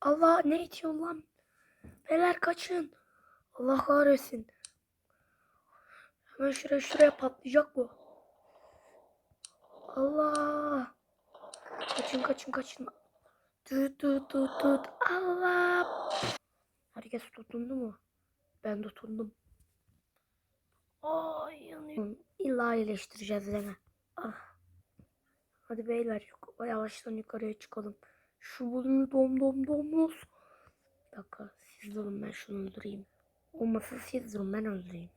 Allah ne itiyor lan? Beyler kaçın. Allah kahretsin. Hemen şuraya şuraya patlayacak bu. Allah. Kaçın kaçın kaçın. Tut tut tut tut. Allah. Herkes tutundu mu? Ben tutundum. Ay yanıyorum. İlla iyileştireceğiz deme. Ah. Hadi beyler yavaştan yukarıya çıkalım. Şu buluyu dom dom domuz. Bir dakika siz durun ben şunu öldüreyim. Olmasa siz durun ben öldüreyim.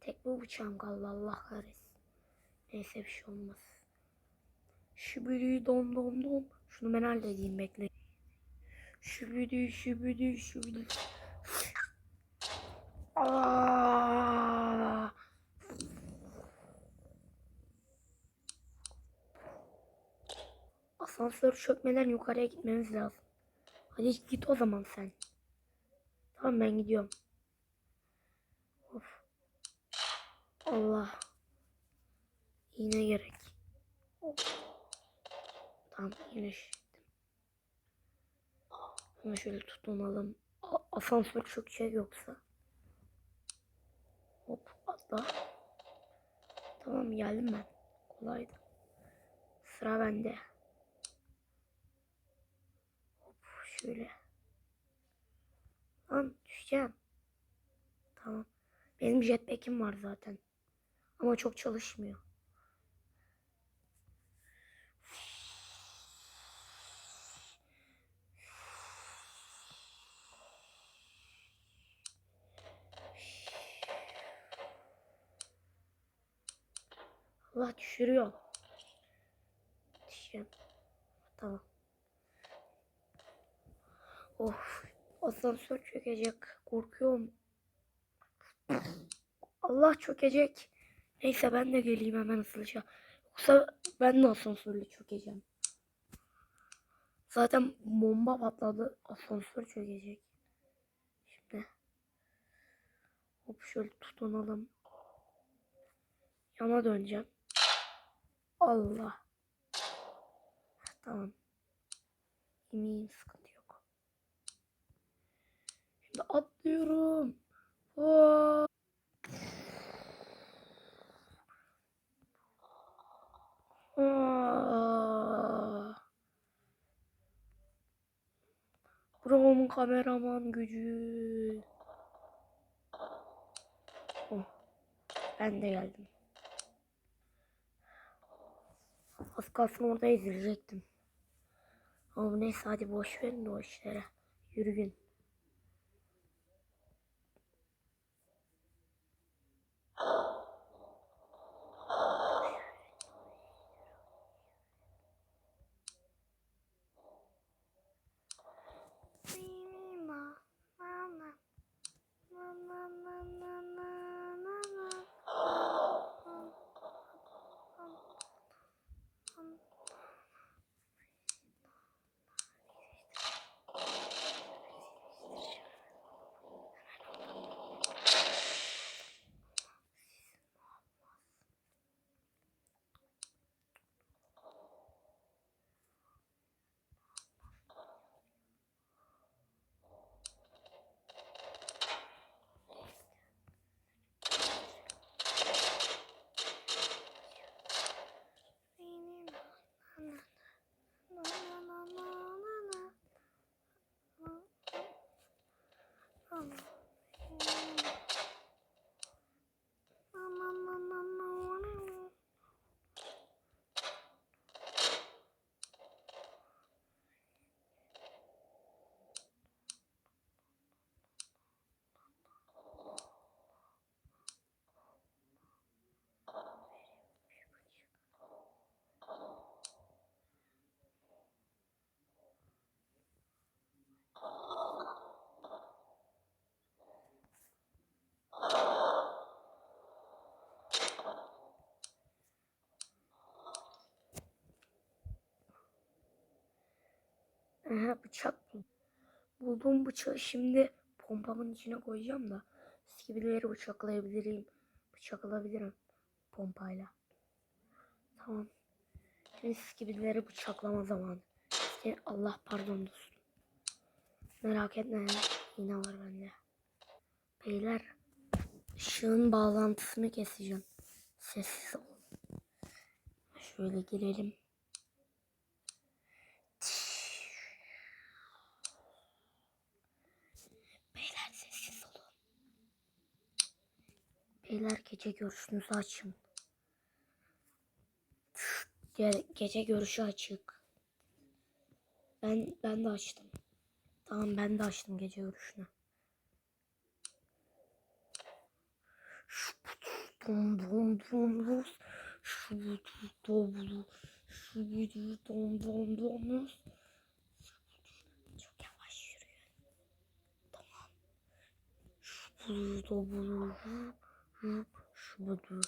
Tek bu bıçağım kaldı Allah kahretsin. Neyse bir şey olmaz. Şübülü dom dom dom. Şunu ben halledeyim bekle. Şübülü şübülü şübülü. Aa! Asansör çökmeden yukarıya gitmemiz lazım. Hadi git o zaman sen. Tamam ben gidiyorum. Of. Allah. Yine gerek. Of. Tamam yine şiştim. Ama şöyle tutunalım. Asansör çökecek yoksa. Atla. Tamam geldim ben. Kolaydı. Sıra bende. Hop şöyle. Lan düşeceğim. Tamam. Benim jetpack'im var zaten. Ama çok çalışmıyor. Allah düşürüyor. Düşeceğim. Tamam. Of. Asansör çökecek. Korkuyorum. Allah çökecek. Neyse ben de geleyim hemen hızlıca. Yoksa ben de asansörle çökeceğim. Zaten bomba patladı. Asansör çökecek. Şimdi. Hop şöyle tutunalım. Yana döneceğim. Allah. Tamam. İmiyim sıkıntı yok. Şimdi atlıyorum. Aa. Chrome kameraman gücü. Oh. Ben de geldim. Az kalsın orada ezilecektim. Ama neyse hadi boş verin o işlere. Yürüyün. love. Aha, bıçak buldum. Bulduğum bıçağı şimdi pompamın içine koyacağım da Skibileri bıçaklayabilirim. Bıçaklayabilirim. Pompayla. Tamam. Şimdi skibileri bıçaklama zamanı. İşte Allah pardon dostum. Merak etme. Yine var bende. Beyler. ışığın bağlantısını keseceğim. Sessiz ol. Şöyle girelim. Beyler sessiz olun. Beyler gece görüşünüzü açın. Ge- gece görüşü açık. Ben ben de açtım. Tamam ben de açtım gece görüşünü. Dom dom dom los. Şu dom Şu dom dom dom los. Çok yavaş. Şu Şu dom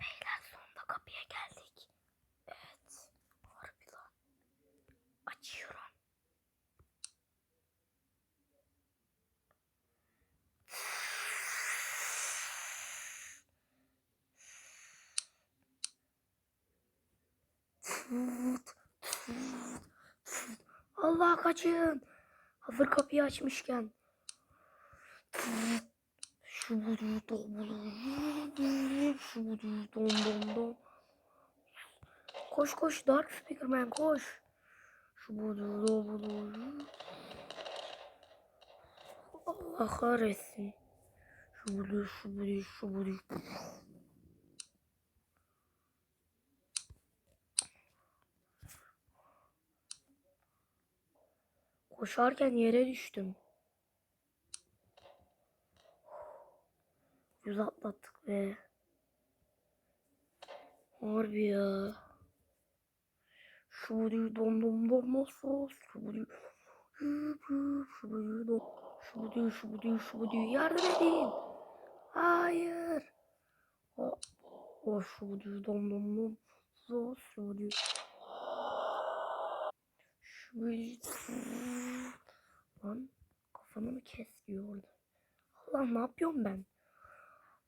Beyler sonunda kapıya geldik. Evet. Harbi lan. Açıyorum. Allah kaçın. Hazır kapıyı açmışken. Koş koş Dark Speakerman koş. Şu budu dom dom. Allah kahretsin. Şu budu şu budu şu budu. Koşarken yere düştüm. Yüz atlattık be. Harbi ya. Şu budu dom dom dom nasıl? Şu budu. Şu budu dom. Şu budu şu budu şu budu. Yardım edin. Hayır. O, o şu budu dom dom dom. Şu şu budu. Şu budu. Lan kafanı mı kes diyor orada. Allah ne yapıyorum ben?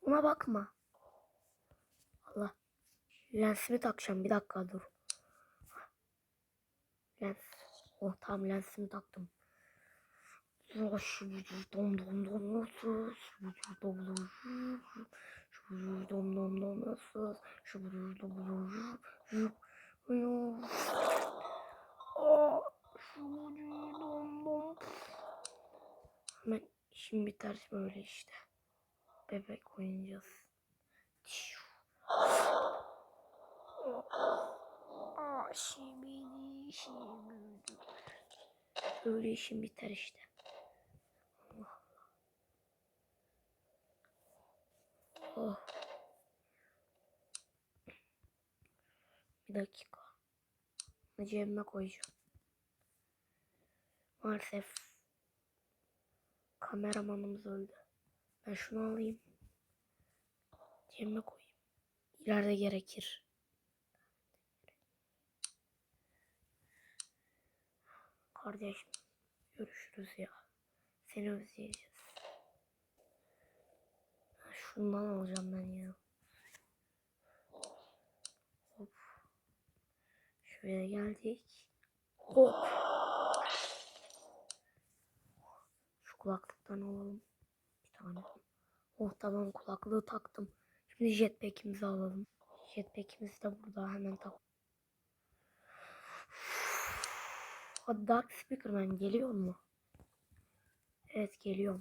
Ona bakma. Allah. Lensimi takacağım. Bir dakika dur. Lens. Oh tamam lensimi taktım. Şu dom dom dom nasıl? Şu dom dom şu dom dom dom nasıl? Şu dom dom şu dom dom. Hemen işim biter böyle işte. Bebek oynayacağız. Şimdi şimdi. Böyle işim biter işte. Allah. Oh. Bir dakika. Bunu cebime koyacağım. Maalesef kameramanımız öldü. Ben şunu alayım. Cebime koyayım. İleride gerekir. Kardeşim görüşürüz ya. Seni özleyeceğiz. Şundan alacağım ben ya. Hop. Şuraya geldik. Hop. Şu kulaklıktan alalım. Bir tane. Oh tamam kulaklığı taktım. Şimdi jetpack'imizi alalım. Jetpack'imiz de burada hemen tak. Hadi Dark Speakerman geliyor mu? Evet geliyorum.